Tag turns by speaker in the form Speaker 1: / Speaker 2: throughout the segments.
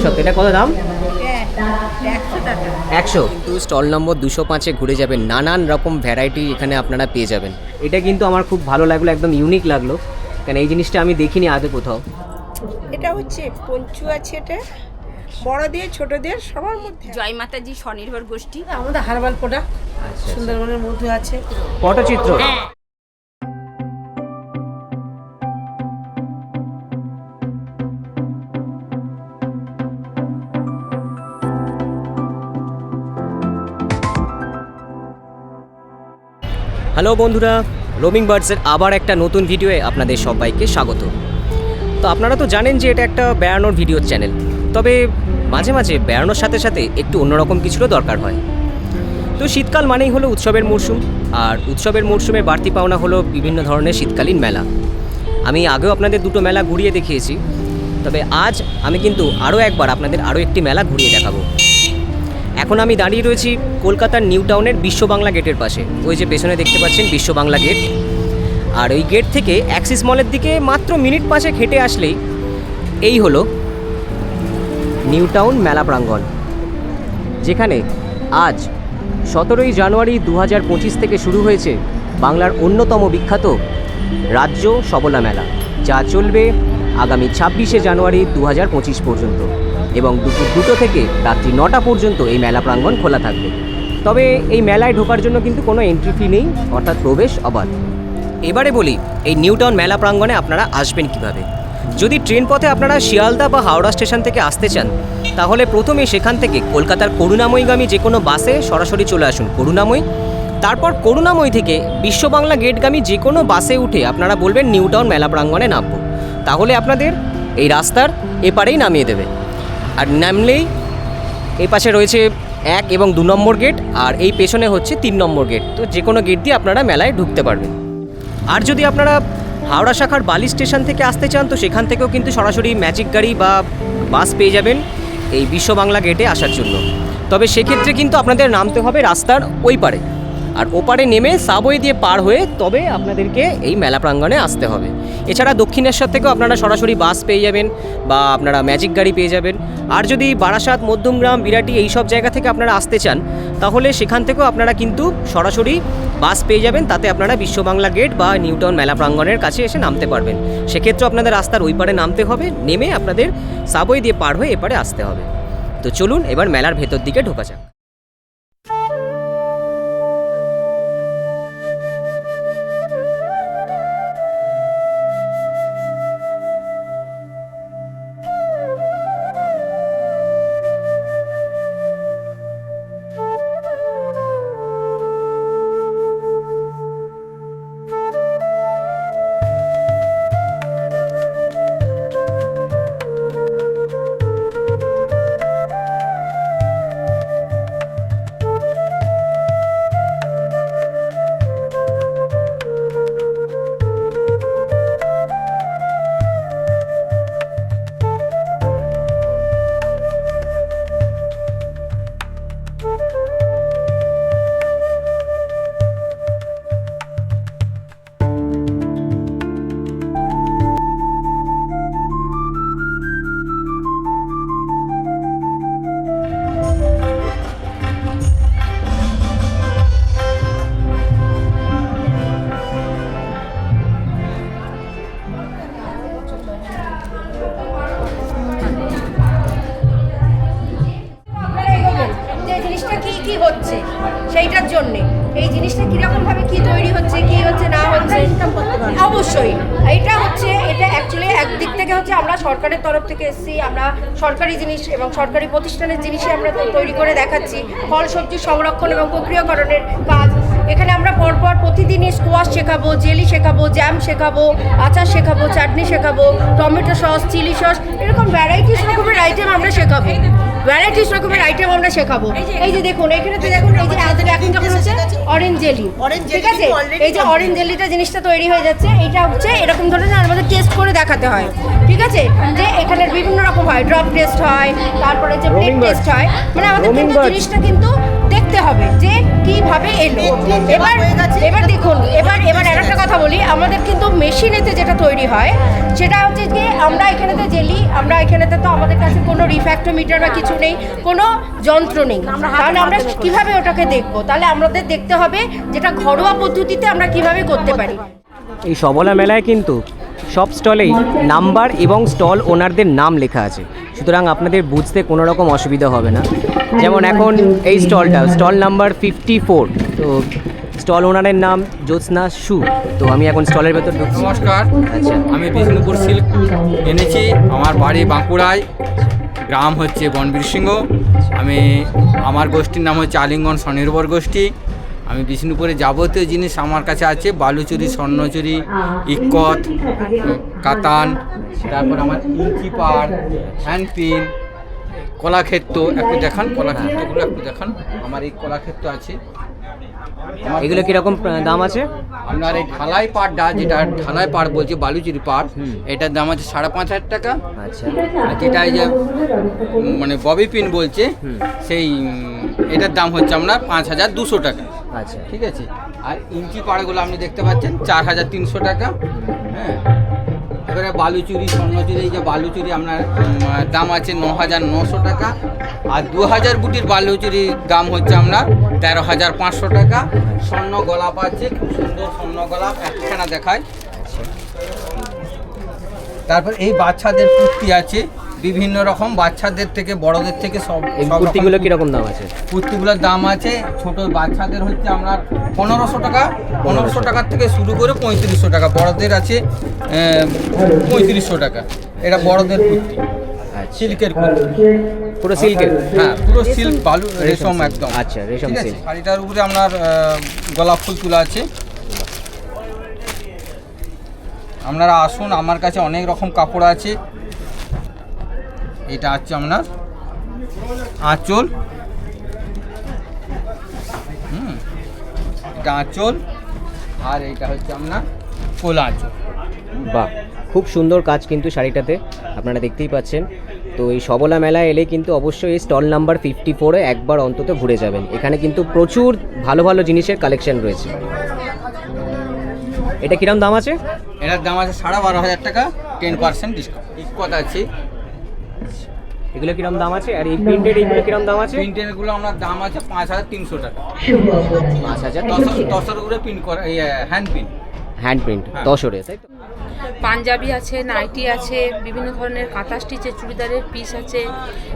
Speaker 1: বিশেষত্ব এটা কত দাম?
Speaker 2: একশো।
Speaker 1: কিন্তু স্টল নম্বর দুশো পাঁচে ঘুরে যাবেন। নানান রকম ভ্যারাইটি এখানে আপনারা পেয়ে যাবেন। এটা কিন্তু আমার খুব ভালো লাগল একদম ইউনিক লাগল। কারণ এই জিনিসটা আমি দেখিনি আগে কোথাও।
Speaker 2: এটা হচ্ছে পঞ্চু আছে এটা। বড়দের ছোটদের সবার মধ্যে
Speaker 3: জয় মাতাজি স্বনির্ভর গোষ্ঠী।
Speaker 2: আমাদের হারবাল প্রোডাক্ট
Speaker 1: আচ্ছা
Speaker 2: সুন্দরবনের মধ্যে আছে।
Speaker 1: পটচিত্র? হ্যালো বন্ধুরা রোমিং বার্ডসের আবার একটা নতুন ভিডিওয়ে আপনাদের সবাইকে স্বাগত। তো আপনারা তো জানেন যে এটা একটা বেড়ানোর ভিডিও চ্যানেল তবে মাঝে মাঝে বেড়ানোর সাথে সাথে একটু অন্যরকম কিছুরও দরকার হয়। তো শীতকাল মানেই হলো উৎসবের মরশুম আর উৎসবের মরশুমে বাড়তি পাওনা হলো বিভিন্ন ধরনের শীতকালীন মেলা। আমি আগেও আপনাদের দুটো মেলা ঘুরিয়ে দেখিয়েছি, তবে আজ আমি কিন্তু আরও একবার আপনাদের আরও একটি মেলা ঘুরিয়ে দেখাবো। এখন আমি দাঁড়িয়ে রয়েছি কলকাতার নিউ টাউনের বিশ্ব বাংলা গেটের পাশে। ওই যে পেছনে দেখতে পাচ্ছেন বিশ্ব বাংলা গেট। আর ওই গেট থেকে অ্যাক্সিস মলের দিকে মাত্র মিনিট পাশে হেঁটে আসলেই এই হলো নিউ টাউন মেলা প্রাঙ্গণ, যেখানে আজ সতেরোই জানুয়ারি দু হাজার পঁচিশ থেকে শুরু হয়েছে বাংলার অন্যতম বিখ্যাত রাজ্য সবলা মেলা, যা চলবে আগামী ছাব্বিশে জানুয়ারি দু হাজার পঁচিশ পর্যন্ত। এবং দুপুর দুটো থেকে রাত্রি নটা পর্যন্ত এই মেলা প্রাঙ্গণ খোলা থাকবে। তবে এই মেলায় ঢোকার জন্য কিন্তু কোনো এন্ট্রি ফি নেই, অর্থাৎ প্রবেশ অবাধ। এবারে বলি, এই নিউটাউন মেলা প্রাঙ্গণে আপনারা আসবেন কীভাবে? যদি ট্রেন পথে আপনারা শিয়ালদা বা হাওড়া স্টেশন থেকে আসতে চান, তাহলে প্রথমে সেখান থেকে কলকাতার করুণাময়ীগামী যে কোনো বাসে সরাসরি চলে আসুন করুণাময়ী। তারপর করুণাময়ী থেকে বিশ্ব বাংলা গেটগামী যে কোনো বাসে উঠে আপনারা বলবেন নিউটাউন মেলা প্রাঙ্গণে নামবো। তাহলে আপনাদের এই রাস্তার এপারেই নামিয়ে দেবে। আর নামলেই এই পাশে রয়েছে এক এবং দু নম্বর গেট আর এই পেছনে হচ্ছে তিন নম্বর গেট তো যে কোনো গেট দিয়ে আপনারা মেলায় ঢুকতে পারবেন। আর যদি আপনারা হাওড়া শাখার বালি স্টেশন থেকে আসতে চান, তো সেখান থেকেও কিন্তু সরাসরি ম্যাজিক গাড়ি বা বাস পেয়ে যাবেন এই বিশ্ব বাংলা গেটে আসার জন্য। তবে সেক্ষেত্রে কিন্তু আপনাদের নামতে হবে রাস্তার ওই পারে। আর ওপারে নেমে সাবওয়ে দিয়ে পার হয়ে তবে আপনাদেরকে এই মেলা প্রাঙ্গণে আসতে হবে। এছাড়া দক্ষিণেশ্বর থেকেও আপনারা সরাসরি বাস পেয়ে যাবেন বা আপনারা ম্যাজিক গাড়ি পেয়ে যাবেন। আর যদি বারাসাত, মধ্যমগ্রাম, বিরাটি এই সব জায়গা থেকে আপনারা আসতে চান, তাহলে সেখান থেকেও আপনারা কিন্তু সরাসরি বাস পেয়ে যাবেন। তাতে আপনারা বিশ্ব বাংলা গেট বা নিউটাউন মেলা প্রাঙ্গণের কাছে এসে নামতে পারবেন। সেক্ষেত্রে আপনাদের রাস্তার ওই পারে নামতে হবে, নেমে আপনাদের সাবওয়ে দিয়ে পার হয়ে এপারে আসতে হবে। তো চলুন এবার মেলার ভেতর দিকে ঢোকা যাক।
Speaker 4: সরকারের তরফ থেকে এসেছি, আমরা সরকারি জিনিস এবং সরকারি প্রতিষ্ঠানের জিনিসই আমরা তৈরি করে দেখাচ্ছি। ফল সবজি সংরক্ষণ এবং প্রক্রিয়াকরণের কাজ। এখানে আমরা পরপর প্রতিদিনই স্কোয়াশ শেখাবো জেলি শেখাবো জ্যাম শেখাবো আচার শেখাবো চাটনি শেখাবো টমেটো সস চিলি সস এরকম ভ্যারাইটিস রকমের আইটেম আমরা শেখাবো। ভ্যারাইটিস রকমের আইটেম আমরা শেখাবো। এই যে দেখুন এখানে তো দেখুন এই যে আমাদের এখন যখন হচ্ছে অরেঞ্জ জেলি ঠিক আছে? এই যে অরেঞ্জ জেলিটা জিনিসটা তৈরি হয়ে যাচ্ছে এটা হচ্ছে এরকম ধরনের আমাদের টেস্ট করে দেখাতে হয়। ঠিক আছে? যে এখানে বিভিন্ন রকম হয় ড্রপ টেস্ট হয় তারপরে যে প্লেট টেস্ট হয় মানে আমাদের কিন্তু জিনিসটা কিন্তু দেখতে হবে যে কীভাবে এলো। এবার এবার দেখুন এবার এবার আর একটা কথা বলি। আমাদের কিন্তু মেশিনেতে যেটা তৈরি হয় সেটা হচ্ছে যে আমরা এখানেতে জেলি আমরা এখানেতে তো আমাদের কাছে কোনো রিফ্যাক্টোমিটার বা কিছু নেই কোনো যন্ত্র নেই। তাহলে আমরা কীভাবে ওটাকে দেখব? তাহলে আমাদের দেখতে হবে যেটা ঘরোয়া পদ্ধতিতে আমরা কীভাবে করতে পারি।
Speaker 1: এই সবলা মেলায় কিন্তু সব স্টলেই নাম্বার এবং স্টল ওনারদের নাম লেখা আছে। সুতরাং আপনাদের বুঝতে কোনো রকম অসুবিধা হবে না। যেমন এখন এই স্টলটা স্টল নাম্বার ফিফটি ফোর। তো স্টল ওনারের নাম জ্যোৎস্না সু। তো আমি এখন স্টলের ভেতর ঢুকছি।
Speaker 5: নমস্কার।
Speaker 1: আচ্ছা।
Speaker 5: আমি বিষ্ণুপুর সিল্ক এনেছি। আমার বাড়ি বাঁকুড়ায়। গ্রাম হচ্ছে বনবীর সিংহ। আমি আমার গোষ্ঠীর নাম হচ্ছে আলিঙ্গন স্বনির্ভর গোষ্ঠী। আমি বিষ্ণুপুরে যাবতীয় জিনিস আমার কাছে আছে। বালুচুরি স্বর্ণচুরি ইক্কত কাতান তারপর আমার ইঞ্চি পার হ্যান্ডপিন কলাক্ষেত্র একটু দেখান কলাক্ষেত্রগুলো একটু দেখান। আমার এই কলাক্ষেত্র আছে।
Speaker 1: এগুলো কীরকম দাম আছে?
Speaker 5: আপনার এই ঢালাই পাড়টা যেটা ঢালাই পাড় বলছে বালুচিরি পাড় এটার দাম আছে সাড়ে পাঁচ হাজার টাকা।
Speaker 1: আচ্ছা।
Speaker 5: আর যেটা এই যে মানে ববি পিন বলছে। সেই এটার দাম হচ্ছে আপনার পাঁচ হাজার দুশো টাকা।
Speaker 1: আচ্ছা।
Speaker 5: ঠিক আছে? আর ইঞ্চি পাড়গুলো আপনি দেখতে পাচ্ছেন চার হাজার তিনশো টাকা। হ্যাঁ। এবারে বালুচুরি, স্বর্ণচুরি, এই যে বালুচুরি আপনার দাম আছে ন হাজার নশো টাকা। আর দু হাজার বুটির বালুচুরির দাম হচ্ছে আপনার তেরো হাজার পাঁচশো টাকা। স্বর্ণ গোলাপ আছে, খুব সুন্দর স্বর্ণ গোলাপ, একখানা দেখায় তারপর এই বাচ্চাদের কুর্তি আছে বিভিন্ন রকম বাচ্চাদের থেকে বড়দের থেকে সব
Speaker 1: কুর্তিগুলো কীরকম দাম আছে?
Speaker 5: কুর্তিগুলোর দাম আছে ছোট বাচ্চাদের হচ্ছে আপনার পনেরোশো টাকা পনেরোশো টাকার থেকে শুরু করে পঁয়ত্রিশশো টাকা বড়দের আছে পঁয়ত্রিশশো টাকা। এটা বড়দের কুর্তি
Speaker 1: আচ্ছা।
Speaker 5: সিল্কের কুর্তি।
Speaker 1: পুরো সিল্কের?
Speaker 5: হ্যাঁ পুরো সিল্ক বালু
Speaker 1: রেশম
Speaker 5: একদম।
Speaker 1: আচ্ছা, রেশম silk।
Speaker 5: শাড়িটার উপরে আপনার গোলাপ ফুল তোলা আছে। আপনারা আসুন আমার কাছে অনেক রকম কাপড় আছে। এটা হচ্ছে আপনার আঁচল। হুম এটা আঁচল আর এটা হচ্ছে আপনার কোলা আঁচল।
Speaker 1: বাহ খুব সুন্দর কাজ কিন্তু শাড়িটাতে আপনারা দেখতেই পাচ্ছেন। তো এই সবলা মেলায় এলে কিন্তু অবশ্যই এই স্টল নাম্বার ফিফটি ফোরে একবার অন্তত ঘুরে যাবেন। এখানে কিন্তু প্রচুর ভালো ভালো জিনিসের কালেকশন রয়েছে। এটা কিরম দাম আছে?
Speaker 5: এটার দাম আছে সাড়ে বারো হাজার টাকা টেন পার্সেন্ট ডিসকাউন্ট ইকত আছে।
Speaker 1: এগুলো কিরম দাম আছে? আর এই প্রিন্টেড এইগুলো কিরম দাম আছে?
Speaker 5: প্রিন্টেড প্রিন্টেরগুলো আপনার দাম আছে পাঁচ হাজার তিনশো টাকা।
Speaker 1: পাঁচ হাজার
Speaker 5: দশ দশের উপরে প্রিন্ট করা এই হ্যান্ড প্রিন্ট
Speaker 1: হ্যান্ড প্রিন্ট। দশরে তাই তো?
Speaker 6: পাঞ্জাবি আছে নাইটি আছে বিভিন্ন ধরনের কাঁথা স্টিচের চুড়িদারের পিস আছে।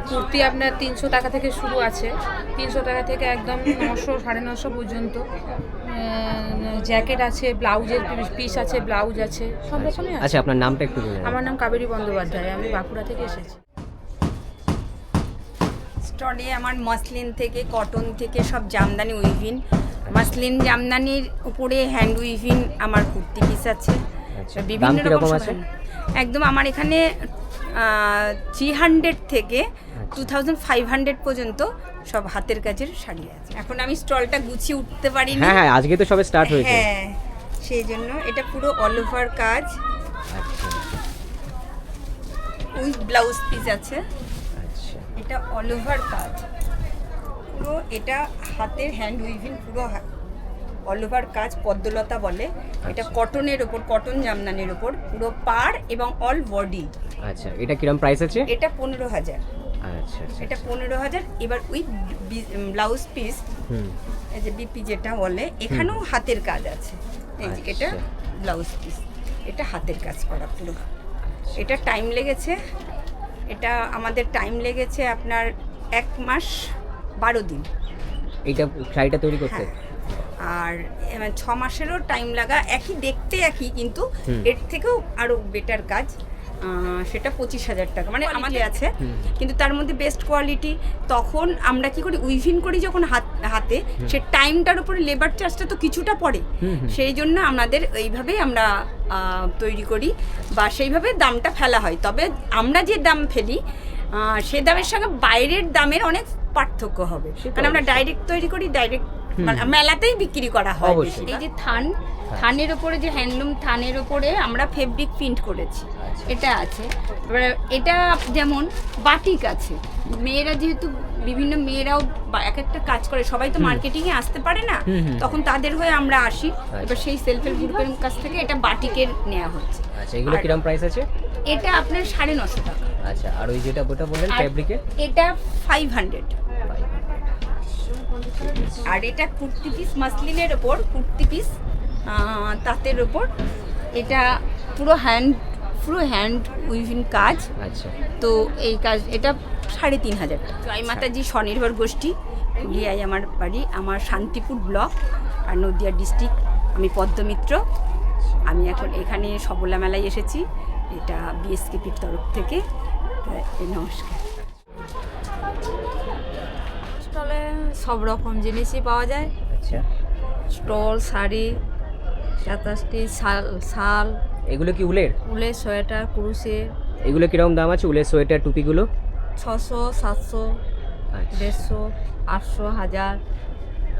Speaker 6: কুর্তি আপনার তিনশো টাকা থেকে শুরু আছে। তিনশো টাকা থেকে একদম নশো সাড়ে নশো পর্যন্ত। জ্যাকেট আছে ব্লাউজের পিস আছে ব্লাউজ আছে সব রকমই আছে।
Speaker 1: আচ্ছা আপনার নামটা একটু
Speaker 6: আমার নাম কাবেরী বন্দ্যোপাধ্যায় আমি বাঁকুড়া থেকে এসেছি।
Speaker 3: স্টলে আমার মসলিন থেকে কটন থেকে সব জামদানি উইভিন মাসলিন জামদানির উপরে হ্যান্ড উইভিন আমার কুর্তি পিস আছে।
Speaker 1: আচ্ছা,
Speaker 3: বিভিন্ন রকম একদম আমার এখানে থ্রি হান্ড্রেড থেকে টু থাউজেন্ড ফাইভ হান্ড্রেড পর্যন্ত সব হাতের কাজের শাড়ি আছে। এখন আমি স্টলটা গুছিয়ে উঠতে পারিনি।
Speaker 1: হ্যাঁ হ্যাঁ আজকে তো সবে স্টার্ট হয়েছে।
Speaker 3: হ্যাঁ সেই জন্য এটা পুরো অল ওভার কাজ। উইথ ব্লাউজ পিস আছে। এটা অল ওভার কাজ পুরো এটা হাতের হ্যান্ড উইভিং পুরো অল ওভার কাজ পদ্মলতা বলে। এটা
Speaker 1: আচ্ছা।
Speaker 3: কটনের ওপর কটন জামদানির ওপর পুরো পার এবং অল বডি
Speaker 1: আচ্ছা এটা কিরম প্রাইস আছে?
Speaker 3: এটা পনেরো হাজার।
Speaker 1: আচ্ছা আচ্ছা।
Speaker 3: এটা পনেরো হাজার। এবার উইথ ব্লাউজ পিস এই যে বিপি যেটা বলে এখানেও হাতের কাজ আছে। এই যে এটা
Speaker 1: আচ্ছা।
Speaker 3: ব্লাউজ পিস এটা হাতের কাজ করা পুরো। এটা টাইম লেগেছে এটা আমাদের টাইম লেগেছে আপনার এক মাস বারো দিন।
Speaker 1: এইটা শাড়িটা তৈরি করতে?
Speaker 3: হ্যাঁ। আর ছ মাসেরও টাইম লাগা একই দেখতে একই কিন্তু এর থেকেও আরও বেটার কাজ। সেটা পঁচিশ হাজার টাকা। মানে আমাদের আছে। কিন্তু তার মধ্যে বেস্ট কোয়ালিটি তখন আমরা কি করি উইভিন করি যখন হাত হাতে সে টাইমটার উপরে লেবার চার্জটা তো কিছুটা পড়ে। সেই জন্য আমাদের এইভাবেই আমরা তৈরি করি বা সেইভাবে দামটা ফেলা হয়। তবে আমরা যে দাম ফেলি সে দামের সঙ্গে বাইরের দামের অনেক পার্থক্য হবে। কারণ আমরা ডাইরেক্ট তৈরি করি ডাইরেক্ট মানে মেলাতেই বিক্রি করা হয়
Speaker 1: অবশ্যই।
Speaker 3: এই যে থান থানের ওপরে যে হ্যান্ডলুম থানের ওপরে আমরা ফেব্রিক প্রিন্ট করেছি। এটা আছে। এবারে এটা যেমন বাটিক আছে। মেয়েরা যেহেতু বিভিন্ন মেয়েরাও বা- এক একটা কাজ করে সবাই তো মার্কেটিংয়ে আসতে পারে না। তখন তাদের হয়ে আমরা আসি। এবার সেই সেলফ হেল্প গ্রুপের কাছ থেকে এটা বাটিকের নেওয়া হচ্ছে।
Speaker 1: আচ্ছা এগুলো কিরম প্রাইস আছে?
Speaker 3: এটা আপনার সাড়ে নশো টাকা।
Speaker 1: আচ্ছা আর ওই যেটা ওটা বললেন
Speaker 3: আর
Speaker 1: ফ্যাব্রিকের
Speaker 3: এটা ফাইভ হান্ড্রেড আর এটা কুর্তি পিস মাসলিনের ওপর কুর্তি পিস তাঁতের ওপর। এটা পুরো হ্যান্ড পুরো হ্যান্ড উইভিং কাজ।
Speaker 1: আচ্ছা।
Speaker 3: তো এই কাজ এটা সাড়ে তিন হাজার জয় মাতাজি স্বনির্ভর গোষ্ঠী পুরুলিয়ায় আমার বাড়ি আমার শান্তিপুর ব্লক আর নদিয়া ডিস্ট্রিক্ট। আমি পদ্মমিত্র। আমি এখন এখানে সবলা মেলায় এসেছি। এটা বিএসকেপির তরফ থেকে। নমস্কার।
Speaker 7: সব রকম জিনিসই পাওয়া যায়।
Speaker 1: আচ্ছা।
Speaker 7: স্টল শাড়ি সাতাশটি শাল শাল।
Speaker 1: এগুলো কি উলের?
Speaker 7: উলের সোয়েটার কুরুশের।
Speaker 1: এগুলো কীরকম দাম আছে উলের সোয়েটার টুপিগুলো?
Speaker 7: ছশো সাতশো
Speaker 1: আচ্ছা।
Speaker 7: দেড়শো আটশো হাজার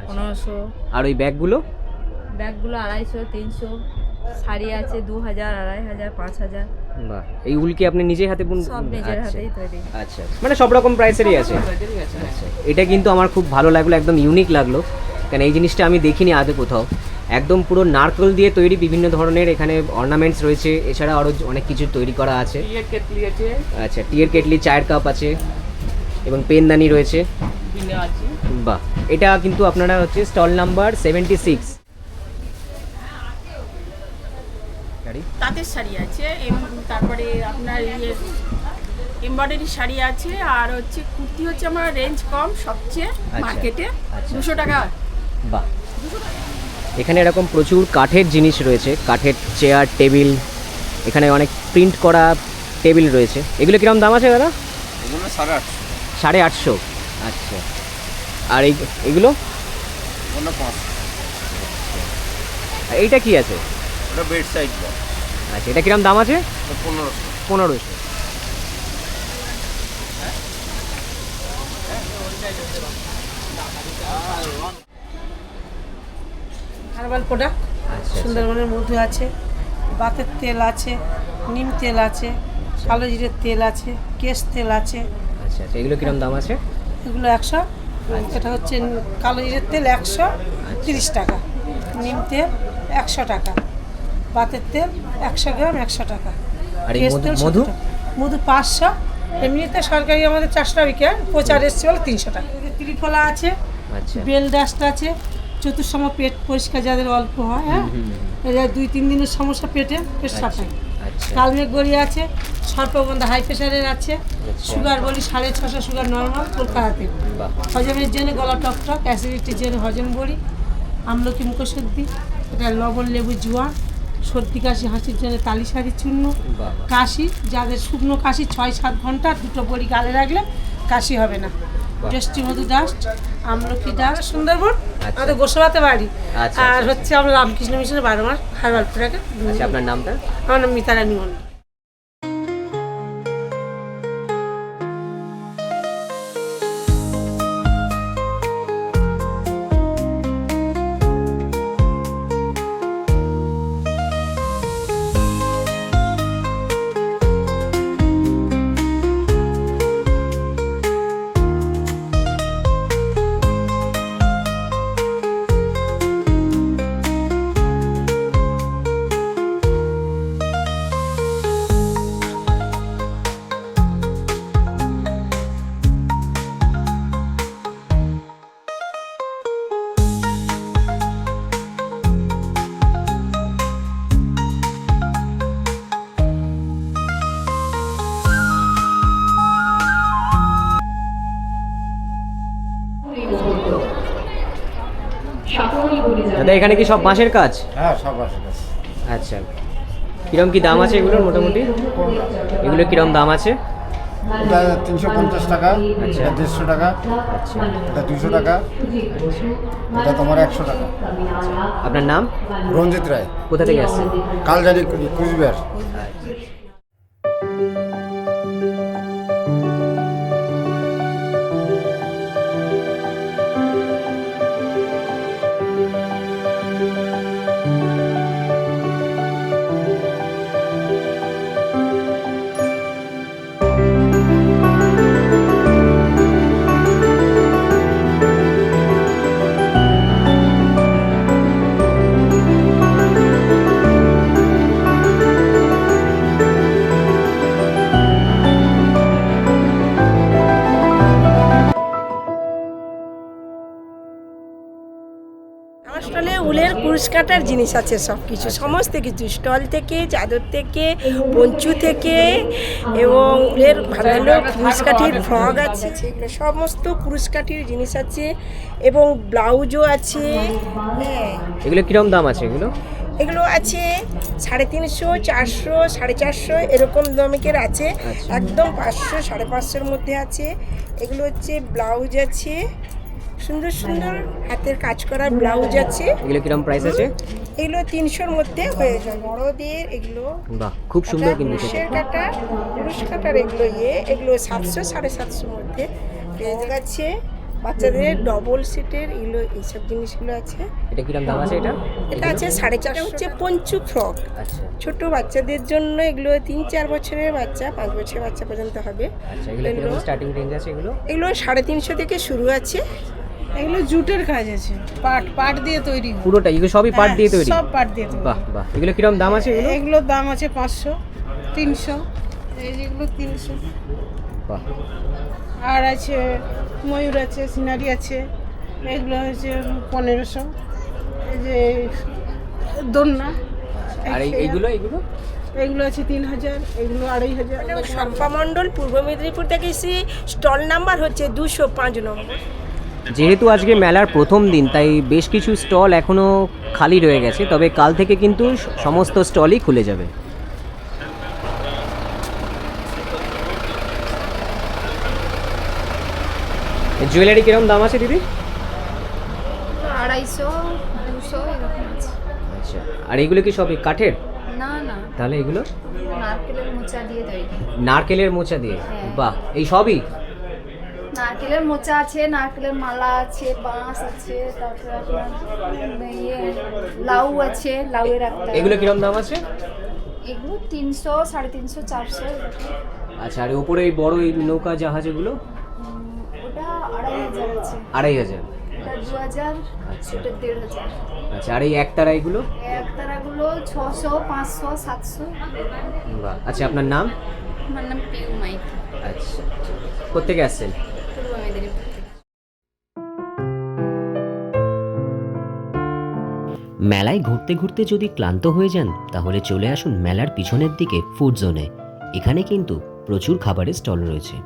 Speaker 7: পনেরোশো।
Speaker 1: আর ওই ব্যাগগুলো?
Speaker 7: ব্যাগগুলো আড়াইশো তিনশো। শাড়ি আছে দু হাজার আড়াই হাজার পাঁচ হাজার।
Speaker 1: বাহ এই উল কি আপনি নিজে হাতে বুন
Speaker 7: সব নিজের
Speaker 1: আচ্ছা।
Speaker 7: হাতেই তৈরি।
Speaker 1: আচ্ছা মানে সব রকম প্রাইসেরই আছে। আচ্ছা এটা কিন্তু আমার খুব ভালো লাগল একদম ইউনিক লাগল। কারণ এই জিনিসটা আমি দেখিনি আগে কোথাও। একদম পুরো নারকেল দিয়ে তৈরি বিভিন্ন ধরনের এখানে অর্নামেন্টস রয়েছে। এছাড়া আরও অনেক কিছু তৈরি করা আছে। আচ্ছা টিয়ের কেটলি চায়ের কাপ আছে এবং পেনদানি রয়েছে। বাহ এটা কিন্তু আপনারা হচ্ছে স্টল নাম্বার সেভেন্টি সিক্স
Speaker 8: তাঁতের শাড়ি আছে এবং তারপরে আপনার ইয়ে এমব্রয়ডারি শাড়ি আছে আর হচ্ছে কুর্তি হচ্ছে আমার রেঞ্জ কম সবচেয়ে মার্কেটে
Speaker 1: আচ্ছা।
Speaker 8: দুশো টাকা।
Speaker 1: বাহ। এখানে এরকম প্রচুর কাঠের জিনিস রয়েছে কাঠের চেয়ার টেবিল এখানে অনেক প্রিন্ট করা টেবিল রয়েছে। এগুলো কিরম দাম আছে দাদা?
Speaker 5: এগুলো সাড়ে আটশো।
Speaker 1: সাড়ে আটশো। আচ্ছা। আর এই এগুলো? এইটা কি আছে?
Speaker 5: ওটা বেড সাইড
Speaker 1: আচ্ছা এটা কিরম দাম আছে?
Speaker 5: পনেরোশো।
Speaker 1: পনেরোশো।
Speaker 2: হার্বাল প্রোডাক্ট
Speaker 1: আচ্ছা
Speaker 2: সুন্দরবনের মধু আছে বাতের তেল আছে নিম তেল আছে কালো জিরের তেল আছে কেশ তেল আছে।
Speaker 1: আচ্ছা আচ্ছা এগুলো কিরম দাম আছে?
Speaker 2: এগুলো একশো। এটা হচ্ছে কালো জিরের তেল একশো তিরিশ টাকা নিম তেল একশো টাকা। বাতের তেল একশো গ্রাম একশো টাকা।
Speaker 1: মধু- মধু?
Speaker 2: 70 টাকা। মধু পাঁচশো। এমনিতে সরকারি আমাদের চারশো টাকা প্রচার এসছে বলে তিনশো টাকা। ত্রিফলা আছে
Speaker 1: আচ্ছা।
Speaker 2: বেল ডাস্ট আছে চতুর্সম পেট পরিষ্কার যাদের অল্প হয় হ্যাঁ? এরা দুই তিন দিনের সমস্যা পেটে পেট সাফাই।
Speaker 1: আচ্ছা।
Speaker 2: কালমেঘ গড়ি আছে সর্পগন্ধা হাই প্রেশারের আছে সুগার বলি সাড়ে ছশো সুগার নর্মাল কলকাতাতে। হজমের জন্য গলা টক টক অ্যাসিডিটির জন্য হজম বড়ি আমলকি মুখশুদ্ধি এটা লবণ লেবু জোয়ান সর্দি কাশি হাসির জন্য তালি তালিশাড়ি চূর্ণ কাশি যাদের শুকনো কাশি ছয় সাত ঘণ্টা দুটো বড়ি গালে রাখলে কাশি হবে না। জ্যেষ্ঠীমধু মধু ডাস্ট আমলকি দাস সুন্দরবন আমাদের গোসবাতে বাড়ি।
Speaker 1: আচ্ছা,
Speaker 2: আর
Speaker 1: আচ্ছা।
Speaker 2: হচ্ছে আমরা রামকৃষ্ণ মিশনের বারো মাস হারবাল পুরাকে।
Speaker 1: আচ্ছা আপনার নামটা?
Speaker 2: আমার নাম মিতারানী মন্ডল
Speaker 1: দাদা এখানে কি সব বাঁশের কাজ?
Speaker 9: হ্যাঁ সব বাঁশের কাজ।
Speaker 1: আচ্ছা। কিরম কি দাম আছে এগুলোর মোটামুটি? এগুলো কিরম দাম আছে?
Speaker 9: এটা তিনশো পঞ্চাশ টাকা
Speaker 1: আচ্ছা।
Speaker 9: দেড়শো টাকা
Speaker 1: আচ্ছা।
Speaker 9: এটা দুশো টাকা এটা তোমার একশো টাকা।
Speaker 1: আপনার নাম?
Speaker 9: রঞ্জিত রায়।
Speaker 1: কোথা থেকে আসছেন?
Speaker 9: কালজারি কুচবিহার।
Speaker 10: কাটার জিনিস আছে সব কিছু সমস্ত কিছু। স্টল থেকে চাদর থেকে পঞ্চু থেকে এবং এর ভালো কুরুশ কাঠির ফ্রক আছে। এগুলো সমস্ত কুরুশ কাঠির জিনিস আছে এবং ব্লাউজও আছে। হ্যাঁ।
Speaker 1: এগুলো কিরম দাম আছে এগুলো?
Speaker 10: এগুলো আছে সাড়ে তিনশো চারশো সাড়ে চারশো এরকম দমিকের আছে। একদম পাঁচশো সাড়ে পাঁচশোর মধ্যে আছে। এগুলো হচ্ছে ব্লাউজ আছে। সুন্দর সুন্দর হাতের কাজ করা ব্লাউজ আছে।
Speaker 1: এগুলো কিরম প্রাইস আছে?
Speaker 10: এগুলো তিনশোর মধ্যে হয়ে যায় বড়দের এগুলো
Speaker 1: বাহ খুব সুন্দর কিন্তু।
Speaker 10: পুরুষের কাটা পুরুষ কাটার এগুলো ইয়ে এগুলো সাতশো সাড়ে সাতশোর মধ্যে পেয়ে যাচ্ছে। বাচ্চাদের ডবল সিটের এগুলো এইসব জিনিসগুলো আছে।
Speaker 1: এটা কিরম দাম আছে এটা?
Speaker 10: এটা আছে সাড়ে চারশো। হচ্ছে পঞ্চু ফ্রক
Speaker 1: আচ্ছা।
Speaker 10: ছোট বাচ্চাদের জন্য এগুলো তিন চার বছরের বাচ্চা পাঁচ বছরের বাচ্চা পর্যন্ত হবে।
Speaker 1: আচ্ছা এগুলো স্টার্টিং রেঞ্জ আছে এগুলো?
Speaker 10: এগুলো সাড়ে তিনশো থেকে শুরু আছে।
Speaker 2: এগুলো জুটের কাজ আছে পাট পাট দিয়ে তৈরি হয়।
Speaker 1: পুরোটা এগুলো সবই পাট দিয়ে তৈরি?
Speaker 2: সব পাট দিয়ে তৈরি।
Speaker 1: বাহ বাহ। এগুলো কিরম দাম আছে এগুলো?
Speaker 2: এগুলোর দাম আছে পাঁচশো তিনশো। এই যেগুলো তিনশো।
Speaker 1: বাহ।
Speaker 2: আর আছে ময়ূর আছে সিনারি আছে এগুলো হচ্ছে পনেরোশো। এই যে দোলনা।
Speaker 1: আর এই- এইগুলো এইগুলো?
Speaker 2: এগুলো আছে তিন হাজার এগুলো আড়াই হাজার।
Speaker 10: শম্পা মণ্ডল পূর্ব মেদিনীপুর থেকে এসে স্টল নাম্বার হচ্ছে দুশো পাঁচ নম্বর।
Speaker 1: যেহেতু আজকে মেলার প্রথম দিন তাই বেশ কিছু স্টল এখনও খালি রয়ে গেছে তবে কাল থেকে কিন্তু সমস্ত স্টলই খুলে যাবে। জুয়েলারি কীরকম দাম আছে দিদি?
Speaker 7: আড়াইশো দুশো এরকম আছে।
Speaker 1: আচ্ছা আর এগুলো কি সবই কাঠের?
Speaker 7: না না।
Speaker 1: তাহলে এগুলো?
Speaker 7: নারকেলের মোচা দিয়ে তৈরি।
Speaker 1: নারকেলের মোচা দিয়ে?
Speaker 7: হ্যাঁ।
Speaker 1: বাহ এই সবই?
Speaker 7: নারকেলের মোচা আছে নারকেলের মালা আছে বাঁশ আছে তারপরে আপনার ইয়ে লাউ আছে লাউয়ের একটা।
Speaker 1: এগুলো কিরম দাম আছে?
Speaker 7: এগুলো তিনশো সাড়ে তিনশো চারশো
Speaker 1: আচ্ছা আর ওপরে এই বড় এই নৌকা জাহাজ এগুলো?
Speaker 7: ওটা আড়াই হাজার আছে।
Speaker 1: আড়াই হাজার।
Speaker 7: দু হাজার
Speaker 1: আচ্ছা।
Speaker 7: ওটা দেড় হাজার।
Speaker 1: আচ্ছা আর এই একতারা এগুলো?
Speaker 7: একতারাগুলো ছশো পাঁচশো সাতশো।
Speaker 1: আচ্ছা আপনার নাম?
Speaker 7: আমার নাম পিউ মাইক
Speaker 1: আচ্ছা। কোথেকে আসছেন?
Speaker 7: মেদিনীপুর
Speaker 11: মেলায় ঘুরতে ঘুরতে যদি ক্লান্ত হয়ে যান, তাহলে চলে আসুন মেলার পিছনের দিকে ফুড জোনে এখানে কিন্তু প্রচুর খাবারের স্টল রয়েছে।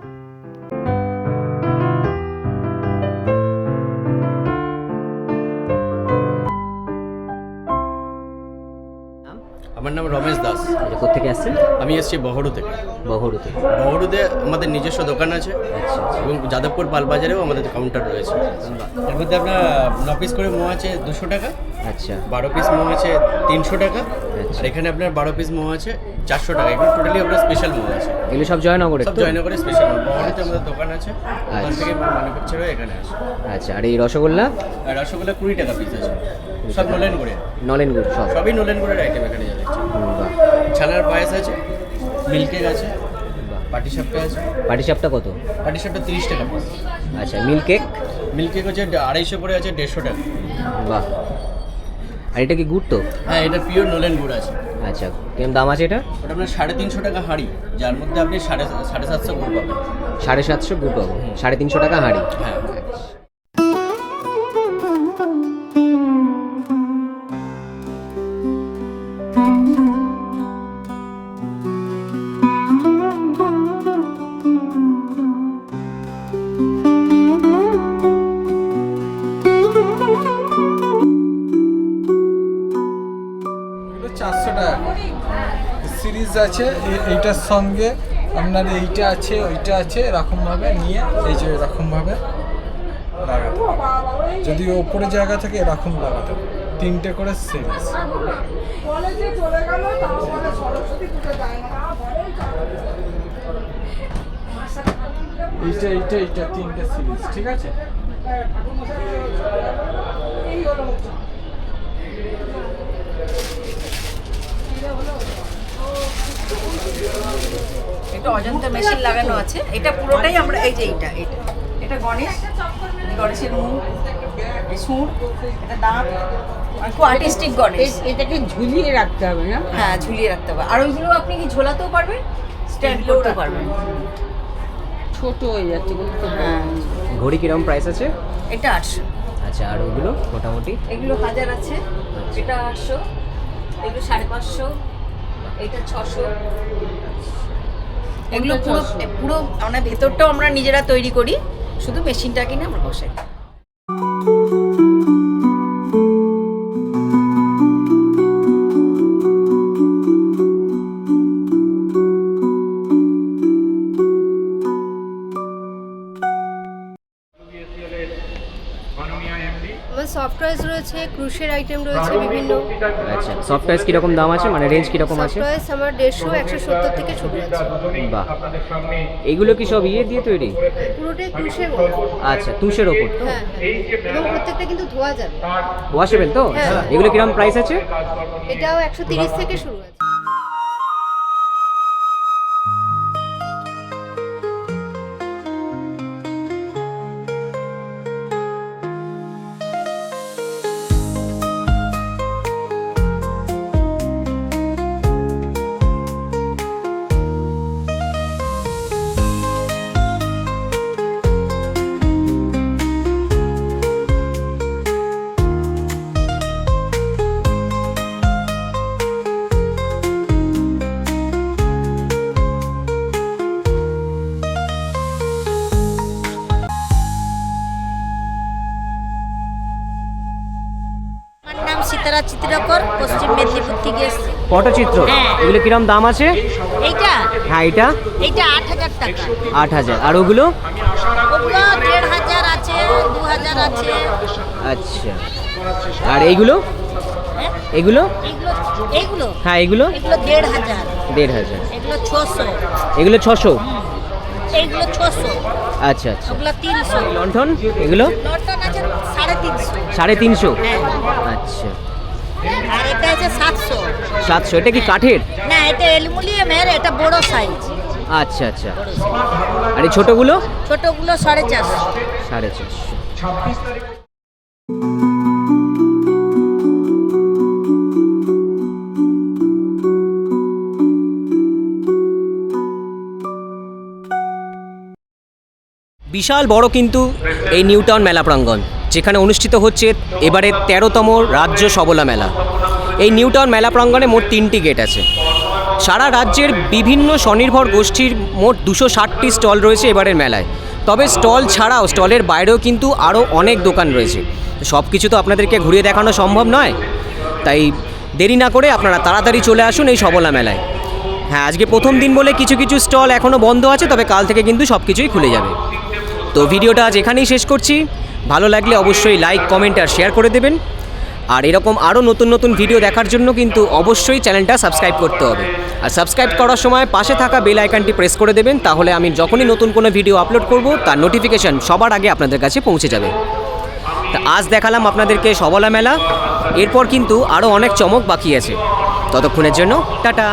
Speaker 12: আমি এসেছি বহরু থেকে।
Speaker 1: বহরু থেকে।
Speaker 12: বহরুতে আমাদের নিজস্ব দোকান আছে
Speaker 1: আচ্ছা আচ্ছা।
Speaker 12: এবং যাদবপুর পালবাজারেও আমাদের কাউন্টার রয়েছে। এর মধ্যে আপনার ন পিস করে মোয়া আছে দুশো টাকা
Speaker 1: আচ্ছা।
Speaker 12: বারো পিস মোয়া আছে তিনশো টাকা
Speaker 1: আচ্ছা।
Speaker 12: আর এখানে আপনার বারো পিস মোয়া আছে চারশো টাকা। এগুলো টোটালি আপনার স্পেশাল মোয়া আছে।
Speaker 1: এগুলো সব জয়নগরে
Speaker 12: সব জয়নগরে স্পেশাল বহরুতে আমাদের দোকান আছে ওখান। থেকে ম্যানুফ্যাকচার হয়ে এখানে আসে।
Speaker 1: আচ্ছা আর এই রসগোল্লা?
Speaker 12: রসগোল্লা কুড়ি টাকা পিস আছে। সব নোলেন গুড়ে
Speaker 1: নলেন গুড় সব।
Speaker 12: সবই নোলেন গুড়ের আইটেম এখানে যা দেখছি ছানার পায়েস আছে মিল্কেক আছে পাটি সাপটা আছে।
Speaker 1: পাটিসাপটা কত?
Speaker 12: পাটি সাপটা তিরিশ টাকা।
Speaker 1: আচ্ছা মিল্ক কেক
Speaker 12: মিল্ক কেক হচ্ছে আড়াইশো করে আছে দেড়শো টাকা।
Speaker 1: বাহ। আর এটা কি গুড় তো?
Speaker 12: হ্যাঁ এটা পিওর নোলেন গুড় আছে।
Speaker 1: আচ্ছা কেমন দাম আছে এটা?
Speaker 12: ওটা আপনার সাড়ে তিনশো টাকা হাঁড়ি যার মধ্যে আপনি সাড়ে সাড়ে সাতশো গুড় পাবেন।
Speaker 1: সাড়ে সাতশো গুড় পাবো। সাড়ে তিনশো টাকা হাঁড়ি।
Speaker 12: হ্যাঁ।
Speaker 13: সিরিজ আছে এইটার সঙ্গে আপনার এইটা আছে, ওইটা আছে, এরকমভাবে নিয়ে, এই যে এরকমভাবে লাগাতে যদি ওপরে জায়গা থাকে এরকম লাগাতে তিনটে করে সিরিজ এইটা এইটা এইটা, তিনটে সিরিজ ঠিক আছে?
Speaker 4: এটা অজন্তা মেশিন লাগানো আছে। এটা পুরোটাই আমরা এই যে এইটা এটা এটা গণেশ গণেশের মুখ সুর এটা দাঁত। খুব আর্টিস্টিক গণেশ।
Speaker 10: এটাকে ঝুলিয়ে রাখতে হবে না?
Speaker 4: হ্যাঁ ঝুলিয়ে রাখতে হবে। আর ওইগুলো আপনি কি ঝোলাতেও পারবেন? স্ট্যান্ড করতে পারবেন।
Speaker 10: ছোট হয়ে যাচ্ছে
Speaker 4: হ্যাঁ।
Speaker 1: ঘড়ি কীরকম প্রাইস আছে?
Speaker 4: এটা আটশো।
Speaker 1: আচ্ছা আর ওগুলো মোটামুটি?
Speaker 14: এগুলো হাজার আছে। এটা আটশো। এগুলো সাড়ে পাঁচশো। এটা ছশো। এগুলো পুরো পুরো আমরা ভেতরটাও আমরা নিজেরা তৈরি করি। শুধু মেশিনটা কিনে আমরা বসাই।
Speaker 15: ক্রুশের আইটেম রয়েছে বিভিন্ন।
Speaker 1: আচ্ছা সফটওয়্যার কীরকম দাম আছে? মানে রেঞ্জ কীরকম আছে?
Speaker 15: টয়েস আমার দেড়শো একশো সত্তর থেকে শুরু আছে
Speaker 1: বাহ। এগুলো কি সব ইয়ে দিয়ে তৈরি?
Speaker 15: পুরোটাই ক্রুশের
Speaker 1: আচ্ছা তুষের ওপর। তো
Speaker 15: হ্যাঁ হ্যাঁ। এবং প্রত্যেকটা কিন্তু ধোয়া যাবে।
Speaker 1: ওয়াশেবেল তো?
Speaker 15: হ্যাঁ।
Speaker 1: এগুলো কীরকম প্রাইস আছে?
Speaker 15: এটাও একশো তিরিশ থেকে শুরু আছে
Speaker 16: থেকে এসেছি?
Speaker 1: পটচিত্র।
Speaker 16: হ্যাঁ।
Speaker 1: এগুলো কিরম দাম আছে?
Speaker 16: এইটা?
Speaker 1: হ্যাঁ এটা
Speaker 16: এইটা আট হাজার টাকা।
Speaker 1: আট হাজার। আর ওগুলো?
Speaker 16: ওগুলো দেড় হাজার আছে দু হাজার আছে।
Speaker 1: আচ্ছা। আর এইগুলো?
Speaker 16: হ্যাঁ?
Speaker 1: এগুলো?
Speaker 16: এইগুলো
Speaker 1: হ্যাঁ এগুলো?
Speaker 16: এগুলো দেড় হাজার।
Speaker 1: দেড় হাজার।
Speaker 16: এগুলো ছশো।
Speaker 1: এগুলো ছশো?
Speaker 16: এইগুলো ছশো।
Speaker 1: আচ্ছা আচ্ছা।
Speaker 16: ওগুলো তিনশো।
Speaker 1: লন্ঠন এগুলো?
Speaker 16: লটন আছে সাড়ে তিনশো।
Speaker 1: সাড়ে তিনশো?
Speaker 16: হ্যাঁ।
Speaker 1: আচ্ছা।
Speaker 16: আর এটা আছে সাতশো।
Speaker 1: সাতশো এটা কি কাঠের?
Speaker 16: না এটা অ্যালুমিনিয়ামের এটা বড় সাইজ
Speaker 1: আচ্ছা আচ্ছা। আর এই ছোটোগুলো?
Speaker 16: ছোটগুলো সাড়ে চারশো।
Speaker 1: সাড়ে চারশো। বিশাল বড় কিন্তু এই নিউ টাউন মেলা প্রাঙ্গণ যেখানে অনুষ্ঠিত হচ্ছে এবারে তেরোতম রাজ্য সবলা মেলা। এই নিউ টাউন মেলা প্রাঙ্গণে মোট তিনটি গেট আছে। সারা রাজ্যের বিভিন্ন স্বনির্ভর গোষ্ঠীর মোট দুশো ষাটটি স্টল রয়েছে এবারের মেলায়। তবে স্টল ছাড়াও স্টলের বাইরেও কিন্তু আরও অনেক দোকান রয়েছে। সব কিছু তো আপনাদেরকে ঘুরিয়ে দেখানো সম্ভব নয়। তাই দেরি না করে আপনারা তাড়াতাড়ি চলে আসুন এই সবলা মেলায়। হ্যাঁ আজকে প্রথম দিন বলে কিছু কিছু স্টল এখনও বন্ধ আছে, তবে কাল থেকে কিন্তু সব কিছুই খুলে যাবে। তো ভিডিওটা আজ এখানেই শেষ করছি। ভালো লাগলে অবশ্যই লাইক, কমেন্ট আর শেয়ার করে দেবেন। আর এরকম আরও নতুন নতুন ভিডিও দেখার জন্য কিন্তু অবশ্যই চ্যানেলটা সাবস্ক্রাইব করতে হবে। আর সাবস্ক্রাইব করার সময় পাশে থাকা বেল আইকনটি প্রেস করে দেবেন, তাহলে আমি যখনই নতুন কোনো ভিডিও আপলোড করব, তার নোটিফিকেশান সবার আগে আপনাদের কাছে পৌঁছে যাবে। তা আজ দেখালাম আপনাদেরকে সবলা মেলা। এরপর কিন্তু আরও অনেক চমক বাকি আছে। ততক্ষণের জন্য টাটা।